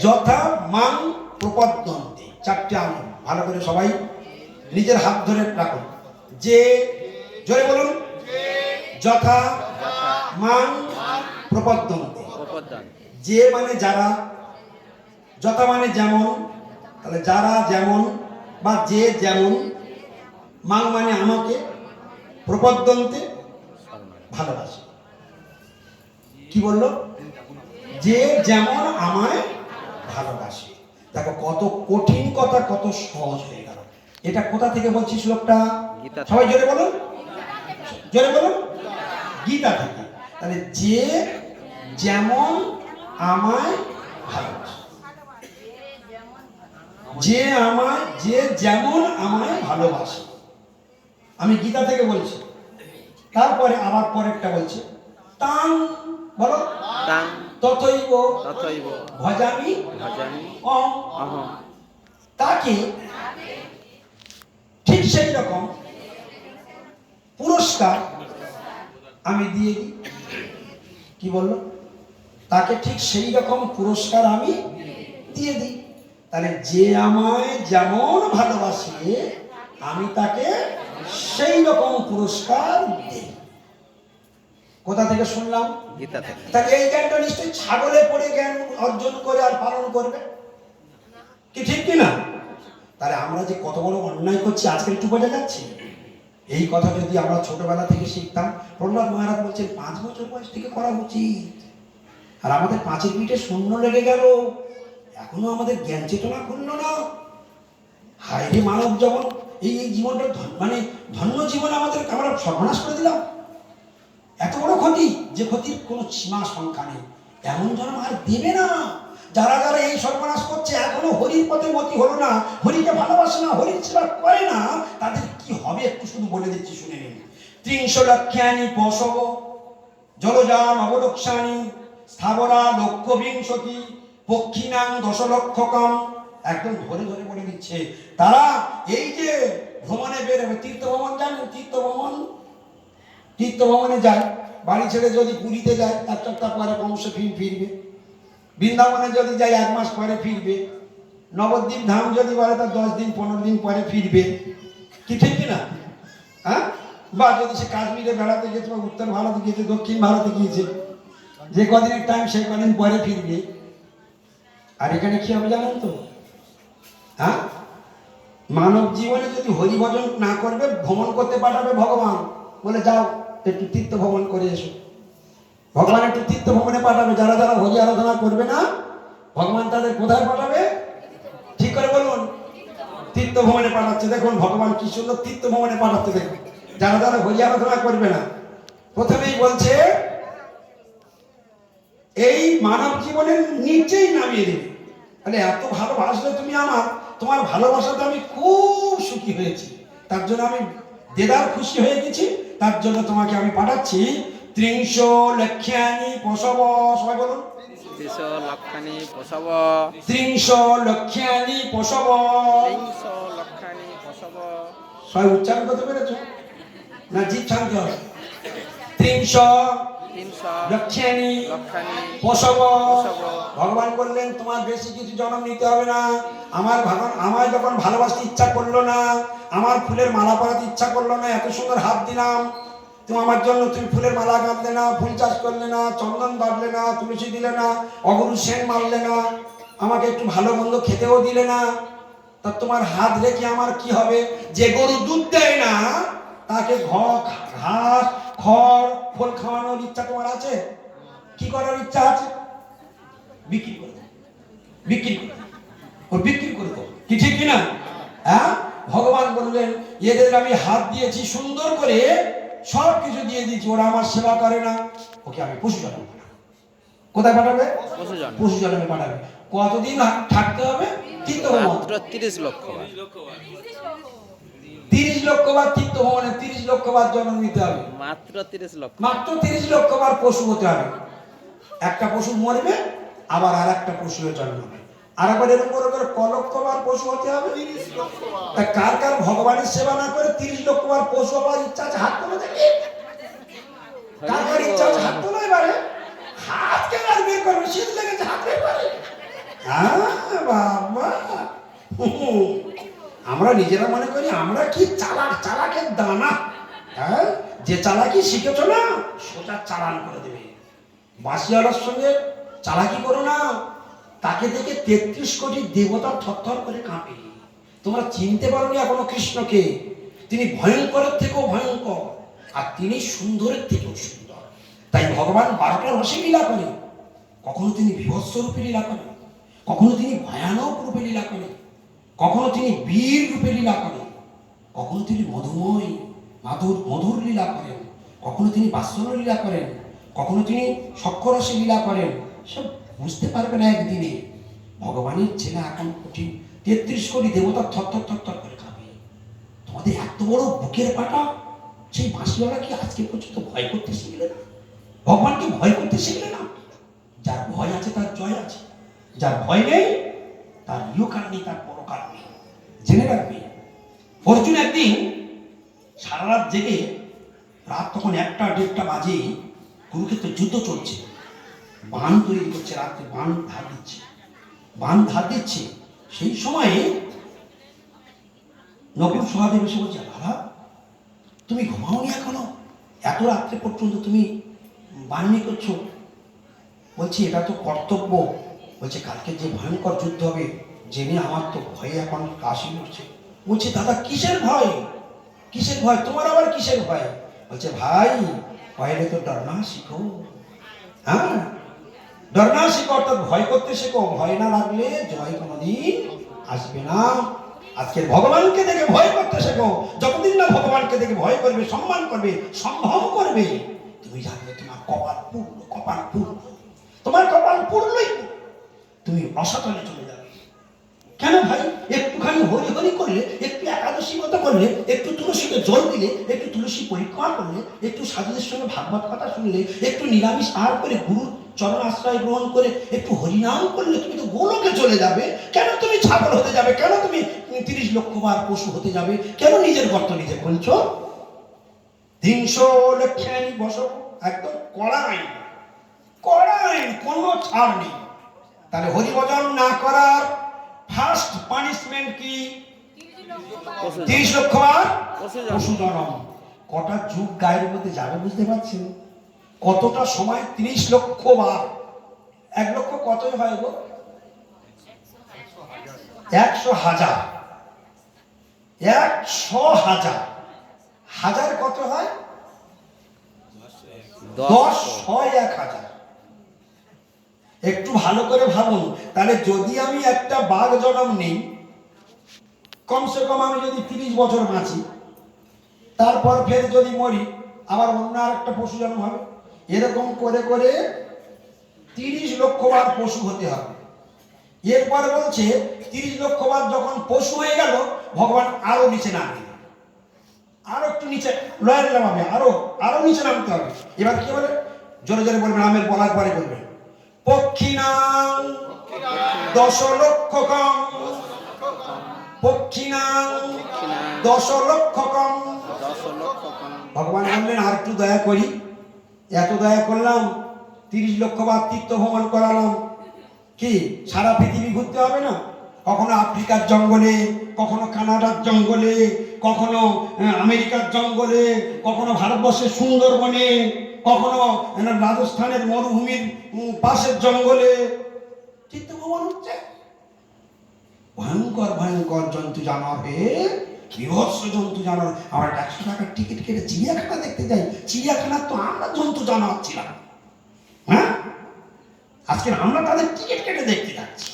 যথা মান প্রপদ্যন্তে। চারটে আঙুল ভালো করে সবাই নিজের হাত ধরে রাখুন। যে, জোরে বলুন। যথা মান প্রপদ্যন্তে। যে মানে যারা, যথা মানে যেমন, তাহলে যারা যেমন বা যে যেমন মান মানে আমাকে প্রপদ্যন্তে ভালোবাসে। কি বলল? যে যেমন আমায় ভালোবাসে। দেখো কত কঠিন কথা কত সহজ হয়ে গেল। এটা কোথা থেকে বলছি শ্লোকটা? সবাই জোরে বলুন। জোরে বলুন। গীতা থেকে। তাহলে যে যেমন আমায় ভালোবাসে। যে আমায় যে যেমন আমায় ভালোবাসে। আমি গীতা থেকে বলছি। তারপরে আবার পরেরটা বলছে। তাং বলো। তাং। তথৈব তথৈব ভজামি ভজামি। অহং। অহং। তাকে ঠিক সেই রকম পুরস্কার আমি দিয়ে দিই। কি বলল? তাকে ঠিক সেই রকম পুরস্কার আমি দিয়ে দিই। তাহলে যে আমায় যেমন ভালোবাসে আমি তাকে সেই রকম পুরস্কার দিই। কোথা থেকে শুনলাম? গীতা থেকে। তাহলে এই জ্ঞানটা নিশ্চয়ই ছাগলে পড়ে জ্ঞান অর্জন করে আর পালন করবে। কি ঠিক কি না? তাহলে আমরা যে কত বড় অন্যায় করছি আজকে একটু বোঝা যাচ্ছে? এই কথা যদি আমরা ছোটবেলা থেকে শিখতাম প্রহ্লাদ মহারাজ বলছেন পাঁচ বছর বয়স থেকে করা উচিত। আর আমাদের পাঁচের পিঠে শূন্য লেগে গেল। এখনও আমাদের জ্ঞান চেতনা করল না। হায়রে মানব জীবন এই এই জীবনটা মানে ধন্য জীবন আমাদের আমরা সর্বনাশ করে দিলাম। যে ক্ষতির কোনো সীমা সংখ্যা নেই। এমন জন্ম আর দেবে না। যারা যারা এই সর্বনাশ করছে, এখনও হরির পথে মতি হলো না, হরিকে ভালোবাসে না, হরির সেবা করে না, তাদের কি হবে একটু শুধু বলে দিচ্ছি, শুনে নিন। ত্রিংশ লক্ষানি পশব জলযান অবলক্ষানি স্থাবরা লক্ষ বিংশতি পক্ষিনাং দশ লক্ষ কম একদম ধরে ধরে বলে দিচ্ছে। তারা এই যে ভ্রমণে বেরোবে তীর্থ ভ্রমণ জানেন তীর্থ ভ্রমণ তীর্থ ভ্রমণে যায়। বাড়ি ছেড়ে যদি পুরীতে যায় এক সপ্তাহ পরে বংশ ফির ফিরবে। বৃন্দাবনে যদি যায়, এক মাস পরে ফিরবে। নবদ্বীপ ধাম যদি বলে তার দশ দিন, পনেরো দিন পরে ফিরবে। কি ঠিক কি না? হ্যাঁ? বা যদি সে কাশ্মীরে বেড়াতে গেছে বা উত্তর ভারতে গিয়েছে, দক্ষিণ ভারতে গিয়েছে, যে কদিনের টাইম সেই কদিন পরে ফিরবে। আর এখানে কি হবে জানেন তো? হ্যাঁ? মানব জীবনে যদি হরিভজন না করবে, ভ্রমণ করতে পাঠাবে ভগবান। বলে যাও। একটু তীর্থ ভ্রমণ করে এসো। ভগবান একটু তীর্থ ভ্রমণে পাঠাবে, যারা যারা হরি আরাধনা করবে না, ভগবান তাদের কোথায় পাঠাবে? ঠিক করে বলুন। তীর্থ ভ্রমণে পাঠাচ্ছে। দেখুন, ভগবান কি সুন্দর তীর্থ ভ্রমণে পাঠাচ্ছে। দেখুন, যারা যারা হরি আরাধনা করবে না, প্রথমেই বলছে, এই মানব জীবনের নিচেই নামিয়ে দেবে। তাহলে এত ভালোবাসলে তুমি আমার, তোমার ভালোবাসাতে আমি খুব সুখী হয়েছি। তার জন্য আমি দেদার খুশি হয়ে গেছি। তার জন্য তোমাকে আমি পাঠাচ্ছি ত্রিংশ লক্ষ্যানি পশব সবাই বলুন। ত্রিশ লক্ষানি পশব ত্রিংশ লক্ষ্যানি পশব ত্রিশ লক্ষানি পশব সবাই উচ্চারণ করতে পেরেছ? না ত্রিংশ লক্ষানি পশব পশব। ভগবান বললেন তোমার বেশি কিছু জন্ম নিতে হবে না। আমার আমায় যখন ভালোবাসতে ইচ্ছা করল না আমার ফুলের মালা পরাতে ইচ্ছা করল না, এত সুন্দর হাত দিলাম। তুমি আমার জন্য তুমি ফুলের মালা গাঁথলে না, ফুল চাষ করলে না, চন্দন বাঁধলে না, তুলসী দিলে না, অগরু সেন মারলে না, আমাকে একটু ভালো মন্দ খেতেও দিলে না। তা তোমার হাত রেখে আমার কি হবে? যে গরু দুধ দেয় না, তাকে ঘাস, খড়, ফল খাওয়ানোর ইচ্ছা তোমার আছে? কি করার ইচ্ছা আছে? বিক্রি করে বিক্রি করে বিক্রি করে দাও। কি ঠিক কিনা হ্যাঁ? ভগবান বললেন এদের আমি হাত দিয়েছি সুন্দর করে সব কিছু দিয়ে দিয়েছি ওরা আমার সেবা করে না। ওকে আমি পশু জন্ম কোথায় পাঠাবে? পশু জন্মে। পাঠাবে। কতদিন থাকতে হবে? তিরিশ লক্ষ তিরিশ লক্ষ বার তীর্থ ভ্রমণে তিরিশ লক্ষ বার জন্ম নিতে হবে। মাত্র তিরিশ লক্ষ। মাত্র তিরিশ লক্ষ বার পশু হতে হবে। একটা পশু মরবে আবার আর একটা পশুর জন্ম হবে। আর একবার এরকম করে করে ক লক্ষ পশু হতে হবে? তা কার কার ভগবানের সেবা না করে তিরিশ লক্ষ বার পশু হওয়ার ইচ্ছা আছে? হাত তোলো দেখি। কার কার ইচ্ছা আছে? হাত তোলো এবারে। হাত কে আর বের করবে? শীত লেগেছে, হাত বের করে। বাবা। আমরা নিজেরা মনে করি আমরা কি চালাক? চালাকের দানা। হ্যাঁ? যে চালাকি শিখেছ না, সোজা চালান করে দেবে। বাসিওয়ালার সঙ্গে চালাকি করো না। তাকে দেখে তেত্রিশ কোটি দেবতা থরথর করে কাঁপে। তোমরা চিনতে পারো না এখনও কৃষ্ণকে। তিনি ভয়ঙ্করের থেকেও ভয়ঙ্কর, আর তিনি সুন্দরের থেকেও সুন্দর। তাই ভগবান বারোটা রসে লীলা করে। কখনো তিনি বিভৎস রূপে লীলা করেন কখনো তিনি ভয়ানক রূপে লীলা করেন কখনো তিনি বীর রূপে লীলা করেন কখনো তিনি মধুময়, মাধুর, মধুর লীলা করেন। কখনো তিনি বাৎসল্য লীলা করেন। কখনো তিনি সক্ষরসে লীলা করেন। সব বুঝতে পারবে না একদিনে। ভগবানের ছেলে এখন কঠিন। তেত্রিশ কোটি দেবতা থরথর থরথর করে খাবে তোমাদের এত বড় বুকের পাটা? সেই বাঁশিওয়ালা কি আজকে পর্যন্ত ভয় করতে শিখলে না? ভগবানকে ভয় করতে শিখলে না। যার ভয় আছে, তার জয় আছে। যার ভয় নেই, তার ইহকাল নেই তার পরকাল নেই জেনে রাখবে, অর্জুন একদিন সারা রাত জেগে রাত তখন একটা দেড়টা বাজে কুরুক্ষেত্রে যুদ্ধ চলছে। বান তৈরি করছে রাত্রে, বান ধার দিচ্ছে। বান ধার দিচ্ছে। সেই সময়ে নকুল সহাদেব এসে বলছে দাদা তুমি ঘুমাওনি এখনও? এত রাত্রে পর্যন্ত তুমি বান্নি করছ? বলছি, এটা তো কর্তব্য। বলছে, কালকে যে ভয়ঙ্কর যুদ্ধ হবে, জেনে আমার তো ভয়ে এখন কাশি উঠছে। বলছে, দাদা, কিসের ভয়? কিসের ভয়? তোমার আবার কিসের ভয়? বলছে, ভাই পয়লে তো ডরনা, শিখো। হ্যাঁ? ডরনা শিখো, অর্থাৎ ভয় করতে শেখো, ভয় না লাগলে জয় কোনোদিন আসবে না। আজকের ভগবানকে দেখে ভয় করতে শেখো। যতদিন না ভগবানকে দেখে ভয় করবে, সম্মান করবে সম্ভব করবে, তুমি জানবে তোমার কপাল পূর্ণ কপাল পূর্ণ তোমার কপাল পূর্ণই তুমি রসাতলে চলে যাবে। কেন ভাই? একটুখানি হরি হরি করলে, একটু একাদশী মতো করলে, একটু তুলসীকে জল দিলে, একটু তুলসী পরিক্রমা করলে, একটু সাধুদের সঙ্গে ভাগবত কথা শুনলে, একটু নিরামিষ আহার করে গুরুর চরণ আশ্রয় গ্রহণ করে একটু হরিনাম করলে তুমি তো গোলকে চলে যাবে। কেন তুমি ছাগল হতে যাবে? কেন তুমি তিরিশ লক্ষ বার পশু হতে যাবে? কেন নিজের গর্ত নিজে খুলছো? তিনশো লক্ষানি বসব। একদম কড়া আইন। কড়া আইন কোনো ছাড় নেই। তাহলে হরিভজন না করার ফার্স্ট পানিশমেন্ট কি? তিরিশ লক্ষ বার পশু জনম কটা যুগ গায়ের মধ্যে যাবে বুঝতে পারছেন? কতটা সময়? তিরিশ লক্ষ বার। এক লক্ষ কতই হয় গো? একশো হাজার। একশো হাজার। হাজার কত হয়? দশ। ছয় এক হাজার। একটু ভালো করে ভাবুন। তাহলে যদি আমি একটা বাঘ জন্ম নেই কমসে কম আমি যদি তিরিশ বছর বাঁচি তারপর ফের যদি মরি আবার অন্য আর একটা পশু জন্ম হবে? এরকম করে করে তিরিশ লক্ষ বার পশু হতে হবে। এরপর বলছে তিরিশ লক্ষ বার যখন পশু হয়ে গেল ভগবান আরও নিচে নামবে আরও একটু নিচে লয়ার নামাবে আরও আরও নিচে নামতে হবে। এবার কি বলে? জোরে জোরে বলবেন আমের বলার পরে বলবেন। পক্ষিণাং দশ লক্ষ কম। লক্ষ কম। দশ লক্ষ কম। ভগবান বললেন আর একটু দয়া করি এত দয়া করলাম, তিরিশ লক্ষ বার তীর্থ ভ্রমণ করালাম। কি, সারা পৃথিবী ঘুরতে হবে না? কখনো আফ্রিকার জঙ্গলে, কখনো কানাডার জঙ্গলে, কখনো আমেরিকার জঙ্গলে, কখনো ভারতবর্ষের সুন্দরবনে, কখনো রাজস্থানের মরুভূমির পাশের জঙ্গলে। তীর্থ ভ্রমণ হচ্ছে। ভয়ঙ্কর ভয়ঙ্কর জন্তু জানোয়ার হে বিভৎস জন্তু জানোয়ার। আমরা একশো টাকার টিকিট কেটে চিড়িয়াখানা দেখতে যাই। চিড়িয়াখানা তো আমরা জন্তু জানোয়ার ছিলাম। হ্যাঁ? আজকে আমরা তাদের টিকিট কেটে দেখতে যাচ্ছি।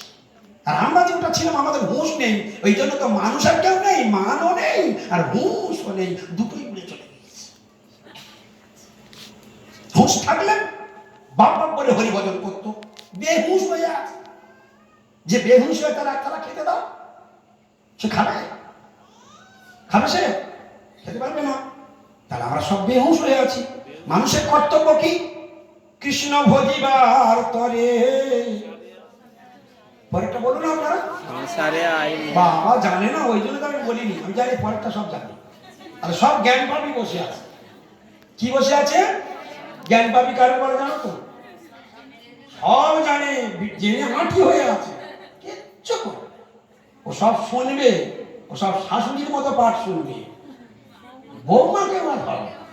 আর আমরা যে ওটা ছিলাম, আমাদের হুঁশ নেই। ওই জন্য তো মানুষ আর কেউ নেই, মানও নেই, আর হুঁশও নেই। দুটোই উড়ে চলে গেছে হুঁশ থাকলে বাপ বাপ বলে হরিভজন করতো। বেহুশ হয়ে আছে। যে বেহুশ হয়ে তারা তারা খেতে দাও, সে খাবে। খাবে সে খেতে পারবে না। তাহলে আমরা সব বেহুশ হয়ে আছি। মানুষের কর্তব্য কি? কৃষ্ণ ভজিবার তরে। পরেরটা বলুন আপনারা। বাবা জানে না ওই জন্য তো আমি বলিনি। আমি জানি পরেরটা সব জানি। আর সব জ্ঞান পাবি বসে আছে। কি বসে আছে? জ্ঞান পাবি কারও বলে জানো তো? সব জানে জেনে মাটি হয়ে আছে। সব শুনবে। ও সব শাশুড়ির মতো পাঠ শুনবে। বৌমাকে আমার হবে